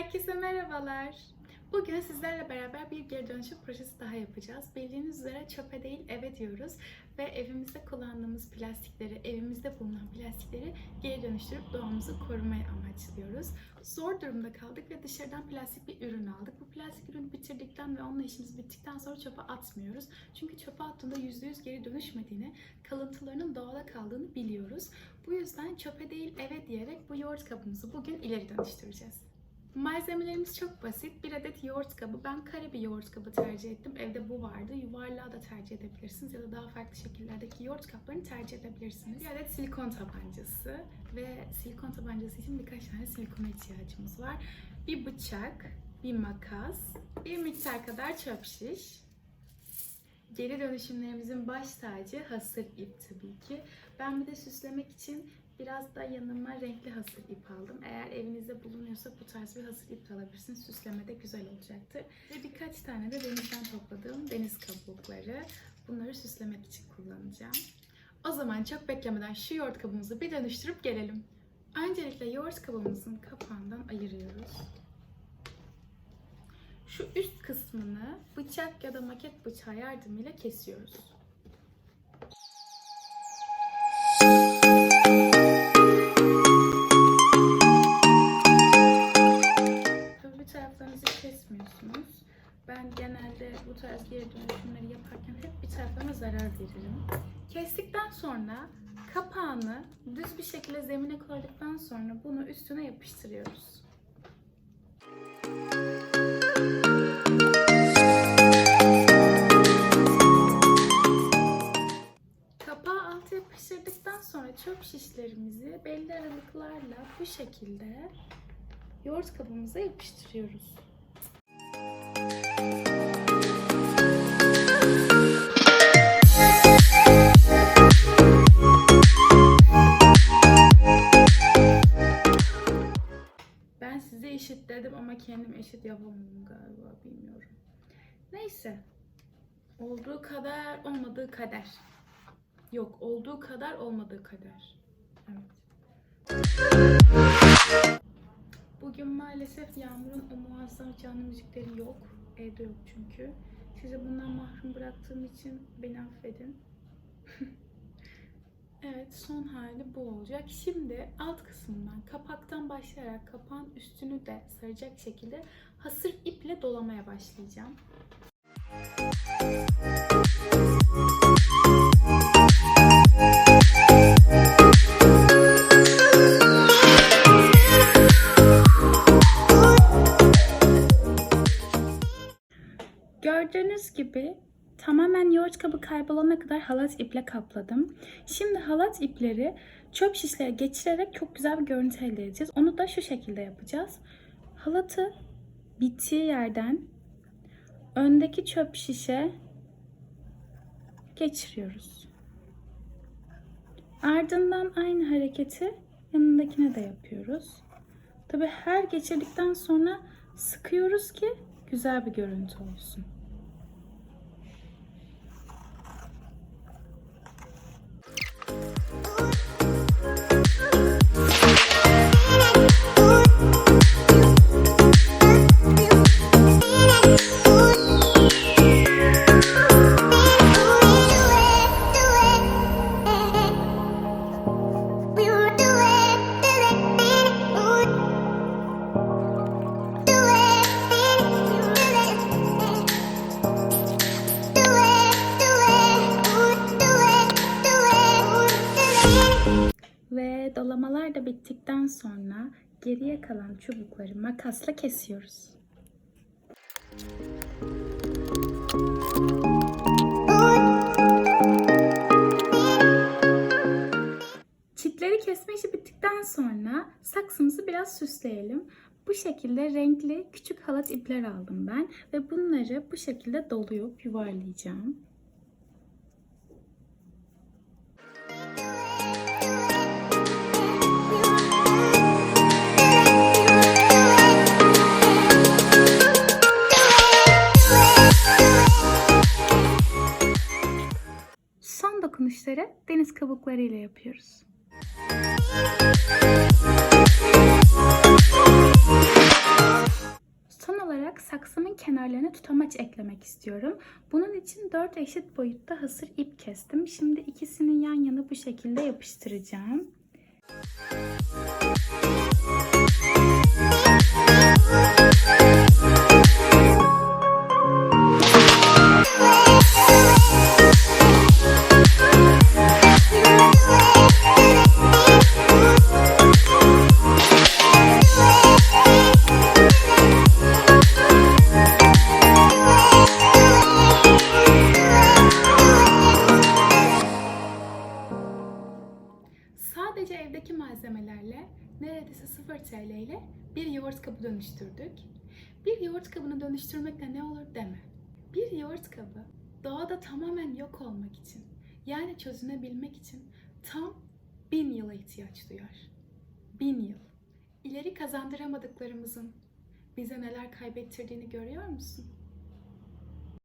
Herkese merhabalar. Bugün sizlerle beraber bir geri dönüşüm projesi daha yapacağız. Bildiğiniz üzere çöpe değil eve diyoruz ve evimizde kullandığımız plastikleri, evimizde bulunan plastikleri geri dönüştürüp doğamızı korumaya amaçlıyoruz. Zor durumda kaldık ve dışarıdan plastik bir ürün aldık. Bu plastik ürünü bitirdikten ve onunla işimiz bittikten sonra çöpe atmıyoruz. Çünkü çöpe attığında %100 geri dönüşmediğini, kalıntılarının doğada kaldığını biliyoruz. Bu yüzden çöpe değil eve diyerek bu yoğurt kabımızı bugün ileri dönüştüreceğiz. Malzemelerimiz çok basit. Bir adet yoğurt kabı. Ben kare bir yoğurt kabı tercih ettim. Evde bu vardı. Yuvarlağı da tercih edebilirsiniz ya da daha farklı şekillerdeki yoğurt kaplarını tercih edebilirsiniz. Bir adet silikon tabancası ve silikon tabancası için birkaç tane silikona ihtiyacımız var. Bir bıçak, bir makas, bir miktar kadar çöp şiş. Geri dönüşümlerimizin baş tacı hasır ip tabii ki. Ben bir de süslemek için Biraz da yanıma renkli hasır ip aldım. Eğer evinizde bulunuyorsa bu tarz bir hasır ip alabilirsiniz. Süsleme de güzel olacaktır. Ve birkaç tane de denizden topladığım deniz kabukları. Bunları süslemek için kullanacağım. O zaman çok beklemeden şu yoğurt kabımızı bir dönüştürüp gelelim. Öncelikle yoğurt kabımızın kapağından ayırıyoruz. Şu üst kısmını bıçak ya da maket bıçağı yardımıyla kesiyoruz. Taraflarınızı kesmiyorsunuz. Ben genelde bu tarz geri dönüşümleri yaparken hep bir taraflarına zarar veririm. Kestikten sonra kapağını düz bir şekilde zemine koyduktan sonra bunu üstüne yapıştırıyoruz. Kapağı altı yapıştırdıktan sonra çöp şişlerimizi belli aralıklarla bu şekilde yoğurt kabımıza yapıştırıyoruz. Ben size eşit dedim ama kendim eşit yapamıyorum galiba bilmiyorum. Neyse. Olduğu kadar olmadığı kader. Yok olduğu kadar olmadığı kader. Evet. Maalesef Yağmur'un o muazzam canlı müzikleri yok. Evde yok çünkü. Sizi bundan mahrum bıraktığım için beni affedin. evet son hali bu olacak. Şimdi alt kısmından kapaktan başlayarak kapağın üstünü de saracak şekilde hasır iple dolamaya başlayacağım. Gördüğünüz gibi tamamen yoğurt kabı kaybolana kadar halat iple kapladım. Şimdi halat ipleri çöp şişlere geçirerek çok güzel bir görüntü elde edeceğiz. Onu da şu şekilde yapacağız. Halatı bittiği yerden öndeki çöp şişe geçiriyoruz. Ardından aynı hareketi yanındakine de yapıyoruz. Tabi her geçirdikten sonra sıkıyoruz ki güzel bir görüntü olsun. Ve dolamalar da bittikten sonra geriye kalan çubukları makasla kesiyoruz. Çitleri kesme işi bittikten sonra saksımızı biraz süsleyelim. Bu şekilde renkli küçük halat ipler aldım ben ve bunları bu şekilde doluyup yuvarlayacağım. Dokunuşları deniz kabukları ile yapıyoruz. kenarlarına tutamaç eklemek istiyorum. Bunun için 4 eşit boyutta hasır ip kestim. Şimdi ikisini yan yana bu şekilde yapıştıracağım. Sadece neredeyse 0 TL ile bir yoğurt kabı dönüştürdük. Bir yoğurt kabını dönüştürmekle ne olur deme. Bir yoğurt kabı doğada tamamen yok olmak için yani çözünebilmek için tam bin yıla ihtiyaç duyar. Bin yıl. İleri kazandıramadıklarımızın bize neler kaybettirdiğini görüyor musun?